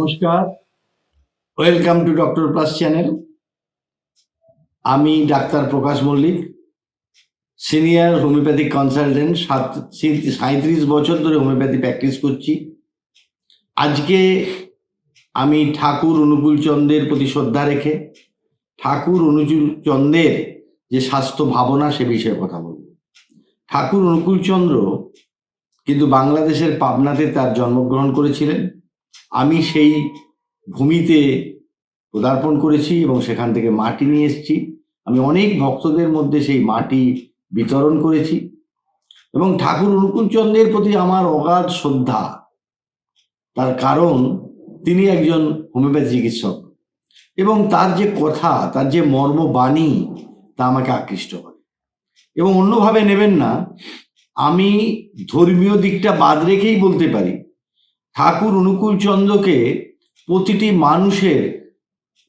নমস্কার। Welcome to doctor plus channel আমি doctor Prakash Mallick senior homeopathic consultant সাত সাঁত্রিশ বছর ধরে হোমিওপ্যাথি প্র্যাকটিস করছি। আজকে আমি ঠাকুর অনুকূল চন্দ্রের প্রতি শ্রদ্ধা রেখে ঠাকুর অনুকূল চন্দ্রের যে স্বাস্থ্য ভাবনা সে বিষয়ে কথা বলব। ঠাকুর অনুকূল চন্দ্র কিন্তু বাংলাদেশের পাবনাতে তার জন্মগ্রহণ করেছিলেন। আমি সেই ভূমিতে পদার্পণ করেছি এবং সেখান থেকে মাটি নিয়ে এসেছি। আমি অনেক ভক্তদের মধ্যে সেই মাটি বিতরণ করেছি। এবং ঠাকুর অনুকূল চন্দ্রের প্রতি আমার অগাধ শ্রদ্ধা। তার কারণ, তিনি একজন হোমিওপ্যাথি চিকিৎসক। এবং তার যে কথা, তার যে মর্মবাণী তা আমাকে আকৃষ্ট করে। এবং অন্যভাবে নেবেন না, আমি ধর্মীয় দিকটা বাদ রেখেই বলতে পারি। ঠাকুর অনুকূল চন্দ্রকে প্রতিটি মানুষের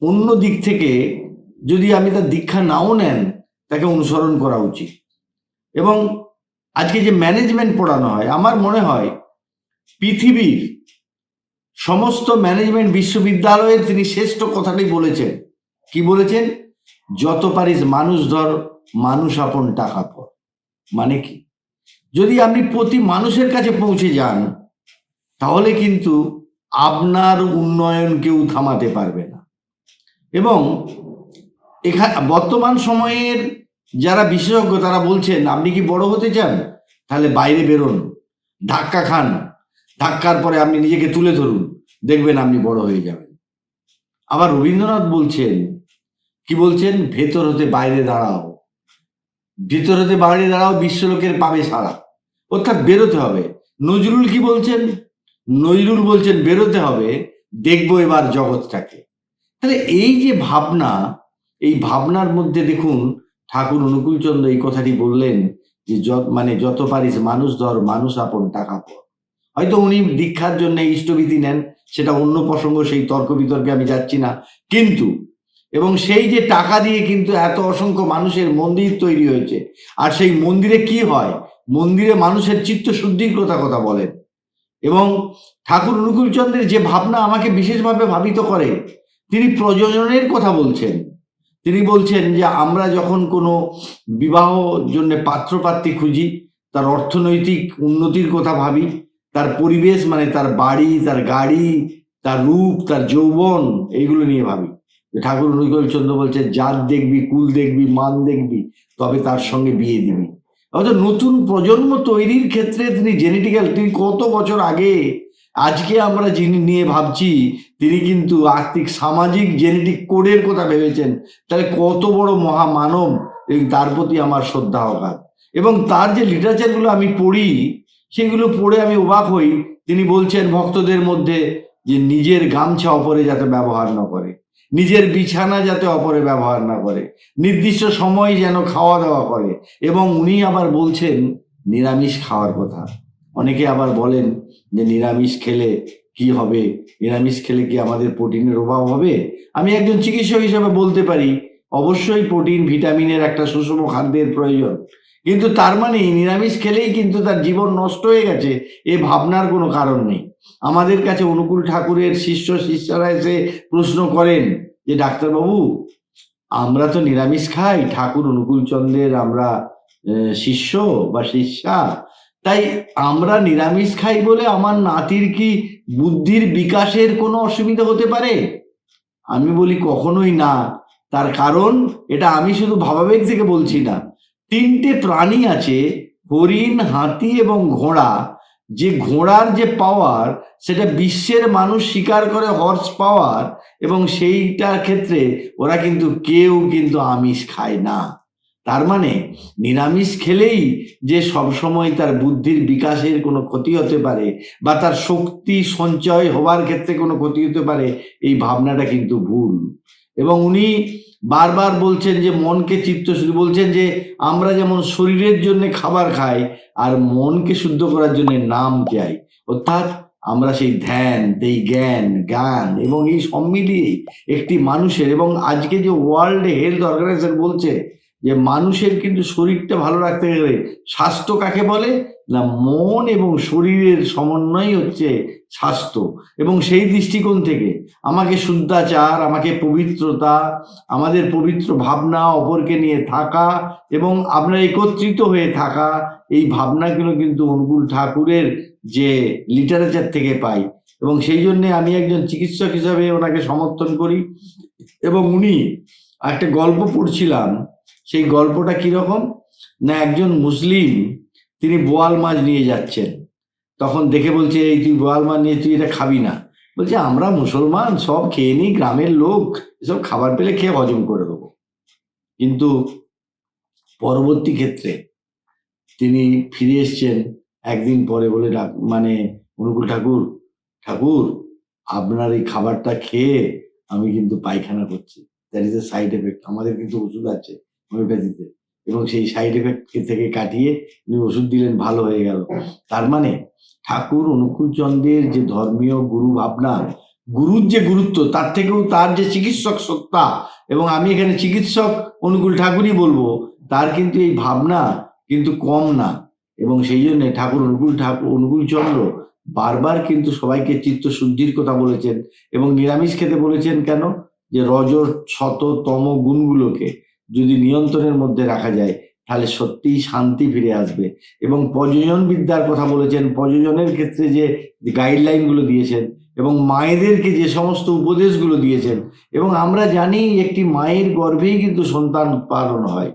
অন্য দিক থেকে যদি আমি তার দীক্ষা নাও নেন, তাকে অনুসরণ করা উচিত। এবং আজকে যে ম্যানেজমেন্ট পড়ানো হয়, আমার মনে হয় পৃথিবীর সমস্ত ম্যানেজমেন্ট বিশ্ববিদ্যালয়ে তিনি শ্রেষ্ঠ কথাটি বলেছেন। কি বলেছেন? যত পারিস মানুষ ধর, মানুষ আপন টাকা পর মানে কি? যদি আপনি প্রতি মানুষের কাছে পৌঁছে যান তাহলে কিন্তু আপনার উন্নয়ন কেউ থামাতে পারবে না। এবং এখানে বর্তমান সময়ের যারা বিশেষজ্ঞ তারা বলছেন, আপনি কি বড় হতে চান? তাহলে বাইরে বেরোন, ধাক্কা খান। ধাক্কার পরে আপনি নিজেকে তুলে ধরুন। দেখবেন আপনি বড় হয়ে যাবেন। আবার রবীন্দ্রনাথ বলছেন, কি বলছেন? ভেতর হতে বাইরে দাঁড়াও। ভেতর হতে বাইরে দাঁড়াও বিশ্বলোকের পাবে সারা অর্থাৎ বেরোতে হবে। নজরুল কি বলছেন? নজরুল বলছেন, বেরোতে হবে, দেখব এবার জগৎটাকে। তাহলে এই যে ভাবনা, এই ভাবনার মধ্যে দেখুন, ঠাকুর অনুকূলচন্দ্র এই কথাটি বললেন যে মানে যত পারিস মানুষ ধর, মানুষ আপন, টাকা পর। হয়তো উনি দীক্ষার জন্য ইষ্টবিধি নেন, সেটা অন্য প্রসঙ্গ, সেই তর্ক বিতর্কে আমি যাচ্ছি না। কিন্তু, এবং সেই যে টাকা দিয়ে কিন্তু এত অসংখ্য মানুষের মন্দির তৈরি হয়েছে, আর সেই মন্দিরে কি হয়? মন্দিরে মানুষের চিত্ত শুদ্ধির কথা কথা বলেন। এবং ঠাকুর অনুকূলচন্দ্রের যে ভাবনা আমাকে বিশেষভাবে ভাবিত করে, তিনি প্রযোজনের কথা বলছেন। তিনি বলছেন যে, আমরা যখন কোনো বিবাহ জন্য পাত্রপাত্রী খুঁজি, তার অর্থনৈতিক উন্নতির কথা ভাবি, তার পরিবেশ মানে তার বাড়ি, তার গাড়ি, তার রূপ, তার যৌবন, এইগুলো নিয়ে ভাবি। ঠাকুর অনুকূলচন্দ্র বলছে জাত দেখবি, কুল দেখবি, মান দেখবি, তবে তার সঙ্গে বিয়ে দিবি। অর্থাৎ নতুন প্রজন্ম তৈরির ক্ষেত্রে তিনি জেনেটিক্যাল তিনি কত বছর আগে, আজকে আমরা যিনি নিয়ে ভাবছি, তিনি কিন্তু আর্থিক, সামাজিক জেনেটিক কোডের কথা ভেবেছেন। তাহলে কত বড় মহামানব তার প্রতি আমার শ্রদ্ধা অগাধ। এবং তার যে লিটারেচারগুলো আমি পড়ি, সেগুলো পড়ে আমি অবাক হই। তিনি বলছেন ভক্তদের মধ্যে যে নিজের গামছা অপরে যাতে ব্যবহার না করে। নিজের বিছানা যাতে অপরে ব্যবহার না করে, নির্দিষ্ট সময় যেন খাওয়া দাওয়া করে, এবং উনি আবার বলছেন, নিরামিষ খাওয়ার কথা। অনেকে আবার বলেন যে, নিরামিষ খেলে কি হবে? নিরামিষ খেলে কি আমাদের প্রোটিনের অভাব হবে? আমি একজন চিকিৎসক হিসেবে বলতে পারি, অবশ্যই প্রোটিন, ভিটামিনের একটা সুষম খাদ্যের প্রয়োজন। কিন্তু তার মানে নিরামিষ খেলেই কিন্তু তার জীবন নষ্ট হয়ে গেছে, এ ভাবনার কোনো কারণ নেই। আমাদের কাছে অনুকূল ঠাকুরের শিষ্য, শিষ্যরা এসে প্রশ্ন করেন যে, ডাক্তারবাবু, আমরা তো নিরামিষ খাই, ঠাকুর অনুকূল চন্দ্রের আমরা শিষ্য বা শিষ্যা। তাই আমরা নিরামিষ খাই বলে আমার নাতির কি বুদ্ধির বিকাশের কোনো অসুবিধা হতে পারে? আমি বলি, কখনোই না। তার কারণ, এটা আমি শুধু ভাবাবেগ থেকে বলছি না। তিনটে প্রাণী আছে, হরিণ, হাতি এবং ঘোড়া। যে ঘোড়ার যে পাওয়ার সেটা বিশ্বের মানুষ স্বীকার করে হর্স পাওয়ার এবং সেইটার ক্ষেত্রে ওরা কিন্তু কেউ কিন্তু আমিষ খায় না। তার মানে নিরামিষ খেলেই যে সবসময় তার বুদ্ধির বিকাশের কোনো ক্ষতি হতে পারে বা তার শক্তি সঞ্চয় হবার ক্ষেত্রে কোনো ক্ষতি হতে পারে, এই ভাবনাটা কিন্তু ভুল। এবং উনি বারবার বলছেন যে, মনকে চিত্ত শুধু বলছেন যে, আমরা যেমন শরীরের জন্য খাবার খাই, আর মনকে শুদ্ধ করার জন্য নাম চাই, অর্থাৎ আমরা সেই ধ্যান এই জ্ঞান গান এবং এই সম্মিলিয়ে মিলিয়ে একটি মানুষের এবং আজকে যে ওয়ার্ল্ড হেলথ অর্গানাইজেশন বলছে যে মানুষের কিন্তু শরীরটা ভালো রাখতে গেলে স্বাস্থ্য কাকে বলে? না, মন এবং শরীরের সমন্বয় হচ্ছে স্বাস্থ্য। এবং সেই দৃষ্টিকোণ থেকে আমাকে শুদ্ধাচার, আমাকে পবিত্রতা, আমাদের পবিত্র ভাবনা অপরকে নিয়ে থাকা এবং আমরা একত্রিত হয়ে থাকা, এই ভাবনাগুলো কিন্তু অনুকূল ঠাকুরের যে লিটারেচার থেকে পাই। এবং সেই জন্যে আমি একজন চিকিৎসক হিসাবে ওনাকে সমর্থন করি। এবং উনি একটা গল্প পড়ছিলাম সেই গল্পটা কীরকম? না, একজন মুসলিম, তিনি বোয়াল মাছ নিয়ে যাচ্ছেন। তখন দেখে বলছে, এই তুই বোয়াল মাছ নিয়ে, তুই এটা খাবি না? বলছে, আমরা মুসলমান, সব খেয়ে নিই, গ্রামের লোক, এসব খাবার পেলে খেয়ে হজম করে দেবো। কিন্তু পরবর্তী ক্ষেত্রে তিনি ফিরে এসছেন একদিন পরে বলে, ডাক- মানে অনুকূল ঠাকুর ঠাকুর, আপনার এই খাবারটা খেয়ে আমি কিন্তু পায়খানা করছি। That is a side effect আমাদের কিন্তু ওষুধ আছে। হোমিওপ্যাথিতে এবং সেই সাইড এফেক্ট থেকে কাটিয়ে উনি ওষুধ দিলেন, ভালো হয়ে গেল। তার মানে ঠাকুর অনুকূলচন্দ্রের যে ধর্মীয় গুরু ভাবনা, গুরুর যে গুরুত্ব, তার থেকেও তার যে চিকিৎসক সত্তা, এবং আমি এখানে চিকিৎসক অনুকূল ঠাকুরই বলব, তার কিন্তু এই ভাবনা কিন্তু কম না। এবং সেই জন্য ঠাকুর অনুকূল ঠাকুর অনুকূল চন্দ্র বারবার কিন্তু সবাইকে চিত্ত শুদ্ধির কথা বলেছেন এবং নিরামিষ খেতে বলেছেন কেন? যে রজর শত, তম গুণগুলোকে। যদি নিয়ন্ত্রণের মধ্যে রাখা যায়, তাহলে সত্যিই শান্তি ফিরে আসবে। এবং প্রযোজন বিদ্যার কথা বলেছেন প্রযোজনের ক্ষেত্রে যে গাইডলাইনগুলো দিয়েছেন এবং মায়েদেরকে যে সমস্ত উপদেশগুলো দিয়েছেন, এবং আমরা জানি একটি মায়ের গর্ভেই কিন্তু সন্তান উৎপাদন হয়।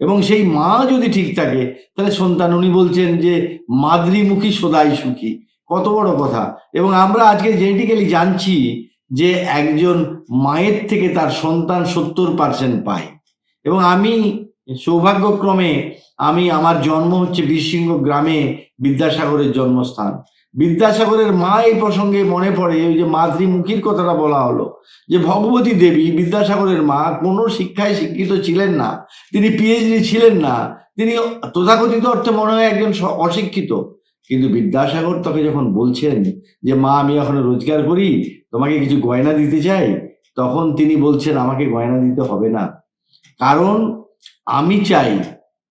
এবং সেই মা যদি ঠিক থাকে, তাহলে সন্তান, উনি বলছেন যে মাতৃমুখী সদাই সুখী। কত বড় কথা। এবং আমরা আজকে জেনেটিক্যালি জানছি যে একজন মায়ের থেকে তার সন্তান সত্তর পার্সেন্ট পায়। এবং আমি সৌভাগ্যক্রমে আমি আমার জন্ম হচ্ছে বীরসিংহ গ্রামে বিদ্যাসাগরের জন্মস্থান। বিদ্যাসাগরের মা এই প্রসঙ্গে মনে পড়ে ওই যে মাতৃমুখীর কথাটা বলা হলো, যে ভগবতী দেবী বিদ্যাসাগরের মা কোনো শিক্ষায় শিক্ষিত ছিলেন না, তিনি পিএইচডি ছিলেন না, তিনি তথাকথিত অর্থে মনে হয় একজন অশিক্ষিত। কিন্তু বিদ্যাসাগর তাকে যখন বলছেন যে, মা, আমি এখন রোজগার করি, তোমাকে কিছু গয়না দিতে চাই? তখন তিনি বলছেন, আমাকে গয়না দিতে হবে না। কারণ আমি চাই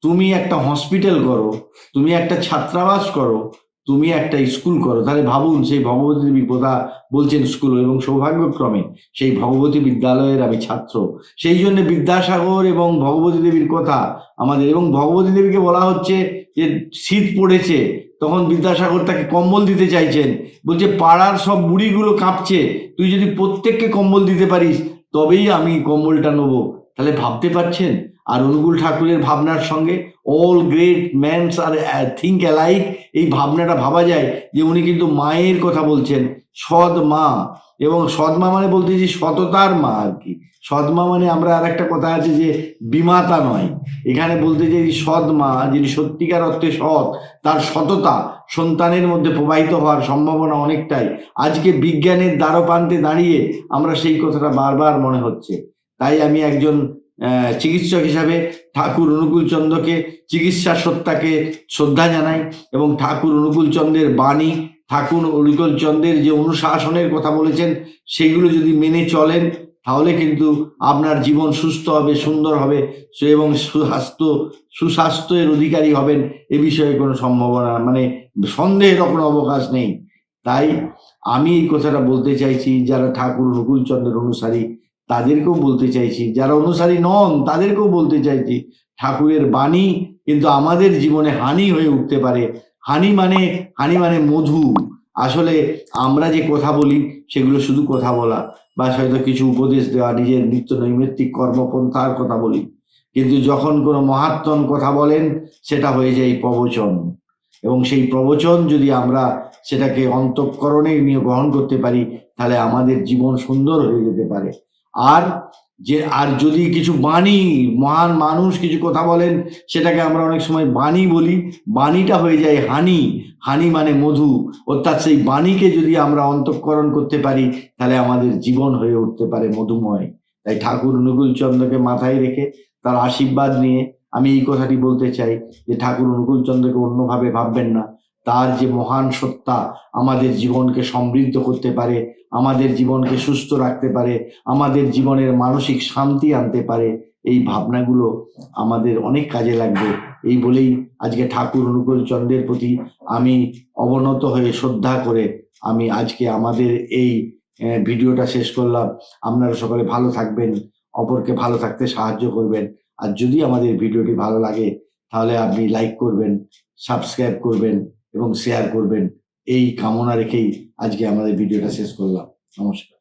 তুমি একটা হসপিটাল করো, তুমি একটা ছাত্রাবাস করো, তুমি একটা স্কুল করো। তাহলে ভাবুন, সেই ভগবতী কথা বলছেন স্কুল এবং সৌভাগ্যক্রমে সেই ভগবতী বিদ্যালয়ের আমি ছাত্র। সেই জন্য বিদ্যাসাগর এবং ভগবতী দেবীর কথা আমাদের, এবং ভগবতী দেবীকে বলা হচ্ছে যে শীত পড়েছে, তখন বিদ্যাসাগর তাকে কম্বল দিতে চাইছেন। বলছে, পাড়ার সব বুড়িগুলো কাঁপছে, তুই যদি প্রত্যেককে কম্বল দিতে পারিস, তবেই আমি কম্বলটা নেব। তাহলে ভাবতে পারছেন? আর অনুকূল ঠাকুরের ভাবনার সঙ্গে all great man's are think alike এই ভাবনাটা ভাবা যায় যে উনি কিন্তু মায়ের কথা বলছেন, সৎ মা। এবং সৎ মা মানে বলতে যে সততার মা আর কি। সৎ মা মানে আমরা আর একটা কথা আছে যে বিমাতা নয়। এখানে বলতে যে সৎ মা, যিনি সত্যিকার অর্থে সৎ, তার সততা সন্তানের মধ্যে প্রবাহিত হওয়ার সম্ভাবনা অনেকটাই। আজকে বিজ্ঞানের দ্বারপ্রান্তে দাঁড়িয়ে আমরা সেই কথাটা বারবার মনে হচ্ছে। তাই আমি একজন চিকিৎসক হিসাবে ঠাকুর অনুকূল চন্দ্রকে চিকিৎসা সত্তাকে শ্রদ্ধা জানাই এবং ঠাকুর অনুকূল চন্দ্রের বাণী, ঠাকুর অনুকূল চন্দ্রের যে অনুশাসনের কথা বলেছেন সেগুলো যদি মেনে চলেন, তাহলে কিন্তু আপনার জীবন সুস্থ হবে, সুন্দর হবে এবং সুস্বাস্থ্য, সুস্বাস্থ্যের অধিকারী হবেন, এ বিষয়ে কোনো সম্ভাবনা মানে সন্দেহের কোনো অবকাশ নেই। তাই আমি এই কথাটা বলতে চাইছি, যারা ঠাকুর অনুকূল চন্দ্রের অনুসারী তাদেরকেও বলতে চাইছি। যারা অনুসারী নন, তাদেরকেও বলতে চাইছি, ঠাকুরের বাণী কিন্তু আমাদের জীবনে হানি হয়ে উঠতে পারে। হানি মানে হানি মানে মধু। আসলে আমরা যে কথা বলি, সেগুলো শুধু কথা বলা বা হয়তো কিছু উপদেশ দেওয়া, নিজের নিত্য নৈমিত্তিক কর্মপন্থার কথা বলি। কিন্তু যখন কোনো মহাত্মন কথা বলেন, সেটা হয়ে যায় প্রবচন। এবং সেই প্রবচন যদি আমরা সেটাকে অন্তঃকরণে নিয়ে গ্রহণ করতে পারি, তাহলে আমাদের জীবন সুন্দর হয়ে যেতে পারে। আর যে, আর যদি কিছু বাণী, মহান মানুষ কিছু কথা বলেন, সেটাকে আমরা অনেক সময় বাণী বলি। বাণীটা হয়ে যায় হানি। হানি মানে মধু। অর্থাৎ সেই বাণীকে যদি আমরা অন্তঃকরণ করতে পারি, তাহলে আমাদের জীবন হয়ে উঠতে পারে মধুময়। তাই ঠাকুর অনুকূল চন্দ্রকে মাথায় রেখে তার আশীর্বাদ নিয়ে আমি এই কথাটি বলতে চাই যে, ঠাকুর অনুকূল চন্দ্রকে অন্যভাবে ভাববেন না। তার যে মহান সত্তা আমাদের জীবনকে সমৃদ্ধ করতে পারে, আমাদের জীবনকে সুস্থ রাখতে পারে, আমাদের জীবনের মানসিক শান্তি আনতে পারে, এই ভাবনাগুলো আমাদের অনেক কাজে লাগবে। এই বলেই আজকে ঠাকুর অনুকূল চন্দ্রের প্রতি আমি অবনত হয়ে শ্রদ্ধা করে আমি আজকে আমাদের এই ভিডিওটা শেষ করলাম। আপনারা সকলে ভালো থাকবেন, অপরকে ভালো থাকতে সাহায্য করবেন। আর যদি আমাদের ভিডিওটি ভালো লাগে, তাহলে আপনি লাইক করবেন সাবস্ক্রাইব করবেন এবং শেয়ার করবেন। এই কামনা রেখেই আজকে আমাদের ভিডিওটা শেষ করলাম। নমস্কার।